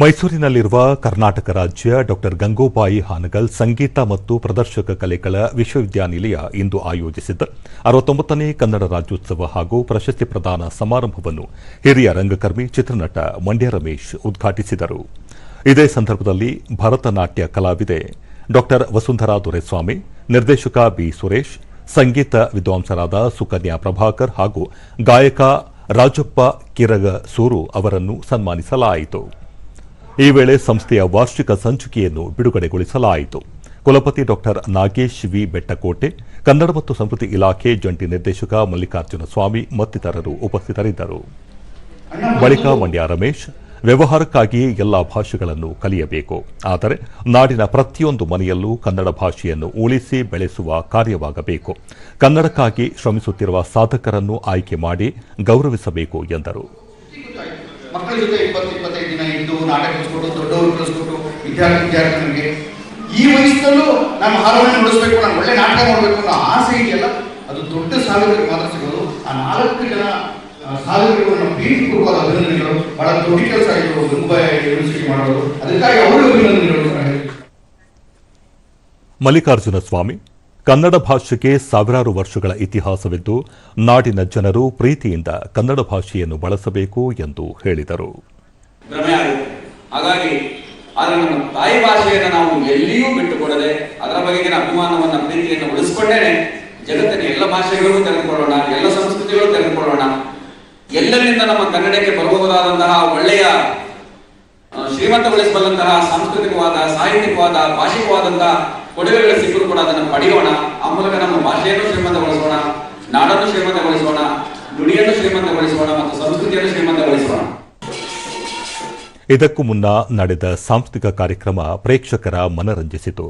ಮೈಸೂರಿನಲ್ಲಿರುವ ಕರ್ನಾಟಕ ರಾಜ್ಯ ಡಾಕ್ಟರ್ ಗಂಗೂಬಾಯಿ ಹಾನಗಲ್ ಸಂಗೀತ ಮತ್ತು ಪ್ರದರ್ಶಕ ಕಲೆಗಳ ವಿಶ್ವವಿದ್ಯಾನಿಲಯ ಇಂದು ಆಯೋಜಿಸಿದ್ದ ಅರವತ್ತೊಂಬತ್ತನೇ ಕನ್ನಡ ರಾಜ್ಯೋತ್ಸವ ಹಾಗೂ ಪ್ರಶಸ್ತಿ ಪ್ರದಾನ ಸಮಾರಂಭವನ್ನು ಹಿರಿಯ ರಂಗಕರ್ಮಿ ಚಿತ್ರನಟ ಮಂಡ್ಯ ರಮೇಶ್ ಉದ್ಘಾಟಿಸಿದರು. ಇದೇ ಸಂದರ್ಭದಲ್ಲಿ ಭರತನಾಟ್ಯ ಕಲಾವಿದೆ ಡಾಕ್ಟರ್ ವಸುಂಧರಾ ದೊರೆಸ್ವಾಮಿ, ನಿರ್ದೇಶಕ ಬಿ. ಸುರೇಶ್, ಸಂಗೀತ ವಿದ್ವಾಂಸರಾದ ಸುಕನ್ಯಾ ಪ್ರಭಾಕರ್ ಹಾಗೂ ಗಾಯಕ ರಾಜಪ್ಪ ಕಿರಗ ಸೂರು ಅವರನ್ನು ಸನ್ಮಾನಿಸಲಾಯಿತು. ಈ ವೇಳೆ ಸಂಸ್ಥೆಯ ವಾರ್ಷಿಕ ಸಂಚಿಕೆಯನ್ನು ಬಿಡುಗಡೆಗೊಳಿಸಲಾಯಿತು. ಕುಲಪತಿ ಡಾಕ್ಟರ್ ನಾಗೇಶ್ ವಿ. ಬೆಟ್ಟಕೋಟೆ, ಕನ್ನಡ ಮತ್ತು ಸಂಸ್ಕೃತಿ ಇಲಾಖೆ ಜಂಟಿ ನಿರ್ದೇಶಕ ಮಲ್ಲಿಕಾರ್ಜುನ ಸ್ವಾಮಿ ಮತ್ತಿತರರು ಉಪಸ್ಥಿತರಿದ್ದರು. ಬಳಿಕ ಮಂಡ್ಯ ರಮೇಶ್ ವ್ಯವಹಾರಕ್ಕಾಗಿ ಎಲ್ಲ ಭಾಷೆಗಳನ್ನು ಕಲಿಯಬೇಕು. ಆದರೆ ನಾಡಿನ ಪ್ರತಿಯೊಂದು ಮನೆಯಲ್ಲೂ ಕನ್ನಡ ಭಾಷೆಯನ್ನು ಉಳಿಸಿ ಬೆಳೆಸುವ ಕಾರ್ಯವಾಗಬೇಕು. ಕನ್ನಡಕ್ಕಾಗಿ ಶ್ರಮಿಸುತ್ತಿರುವ ಸಾಧಕರನ್ನು ಆಯ್ಕೆ ಮಾಡಿ ಗೌರವಿಸಬೇಕು ಎಂದರು. ಮಕ್ಕಳ ಜೊತೆ ಇಪ್ಪತ್ತು, ಇಪ್ಪತ್ತೈದು ದಿನ ಇದ್ದು ನಾಟಕ ಕಲಿಸ್ಕೊಟ್ಟು, ದೊಡ್ಡವರು ಕಲಿಸ್ಕೊಟ್ಟು, ವಿದ್ಯಾರ್ಥಿ, ವಿದ್ಯಾರ್ಥಿಗಳಿಗೆ ಈ ವಯಸ್ಸಲ್ಲೂ ನಾನು ಹಾರವನ್ನು ನುಡಿಸ್ಬೇಕು, ನಾನು ಒಳ್ಳೆ ನಾಟಕ ಮಾಡಬೇಕು ಅನ್ನೋ ಆಸೆ ಇದೆಯಲ್ಲ, ಅದು ದೊಡ್ಡ ಸಾಧಕರಿಗೆ ಮಾತ್ರ ಸಿಗೋದು. ಆ ನಾಲ್ಕು ಜನ ಸಾಧಕರಿಗೂ ನಮ್ಮ ಪ್ರೀತಿಪೂರ್ವಕವಾದ ಅಭಿನಂದನೆಗಳು. ಬಹಳ ದೊಡ್ಡ ಕೆಲಸ ಇದು ಮುಂಬೈ ಯೂನಿವರ್ಸಿಟಿ ಮಾಡೋದು. ಅದಕ್ಕಾಗಿ ಅವರು ಅಭಿನಂದನೆಗಳು ಮಲ್ಲಿಕಾರ್ಜುನ ಸ್ವಾಮಿ ಕನ್ನಡ ಭಾಷೆಗೆ ಸಾವಿರಾರು ವರ್ಷಗಳ ಇತಿಹಾಸವಿದ್ದು, ನಾಡಿನ ಜನರು ಪ್ರೀತಿಯಿಂದ ಕನ್ನಡ ಭಾಷೆಯನ್ನು ಬಳಸಬೇಕು ಎಂದು ಹೇಳಿದರು. ಹಾಗಾಗಿ ನಮ್ಮ ತಾಯಿ ಭಾಷೆಯನ್ನು ನಾವು ಎಲ್ಲಿಯೂ ಬಿಟ್ಟುಕೊಡದೆ, ಅದರ ಬಗೆಗಿನ ಅಭಿಮಾನವನ್ನು, ಪ್ರೀತಿಯನ್ನು ಉಳಿಸಿಕೊಂಡೇನೆ. ಜಗತ್ತಿನ ಎಲ್ಲ ಭಾಷೆಗಳು ತೆಗೆದುಕೊಳ್ಳೋಣ, ಎಲ್ಲ ಸಂಸ್ಕೃತಿಗಳು ತೆಗೆದುಕೊಳ್ಳೋಣ. ಎಲ್ಲರಿಂದ ನಮ್ಮ ಕನ್ನಡಕ್ಕೆ ಬರಬಹುದಾದಂತಹ ಒಳ್ಳೆಯ ಶ್ರೀಮಂತಗೊಳಿಸಬಲ್ಲಂತಹ ಸಾಂಸ್ಕೃತಿಕವಾದ, ಸಾಹಿತ್ಯಿಕವಾದ, ಭಾಷಿಕವಾದಂತಹ ಕೊಡುಗೆಗಳು ಸಿಕ್ಕರು ಕೂಡ ಅದನ್ನು ಪಡೆಯೋಣ. ಆ ಮೂಲಕ ನಮ್ಮ ಭಾಷೆಯನ್ನು ಶ್ರೀಮಂತಗೊಳಿಸೋಣ, ನಾಡನ್ನು ಶ್ರೀಮಂತಗೊಳಿಸೋಣ, ನುಡಿಯನ್ನು ಶ್ರೀಮಂತಗೊಳಿಸೋಣ ಮತ್ತು ಸಂಸ್ಕೃತಿಯನ್ನು ಶ್ರೀಮಂತಗೊಳಿಸೋಣ. ಇದಕ್ಕೂ ಮುನ್ನ ನಡೆದ ಸಾಂಸ್ಕೃತಿಕ ಕಾರ್ಯಕ್ರಮ ಪ್ರೇಕ್ಷಕರ ಮನರಂಜಿಸಿತು.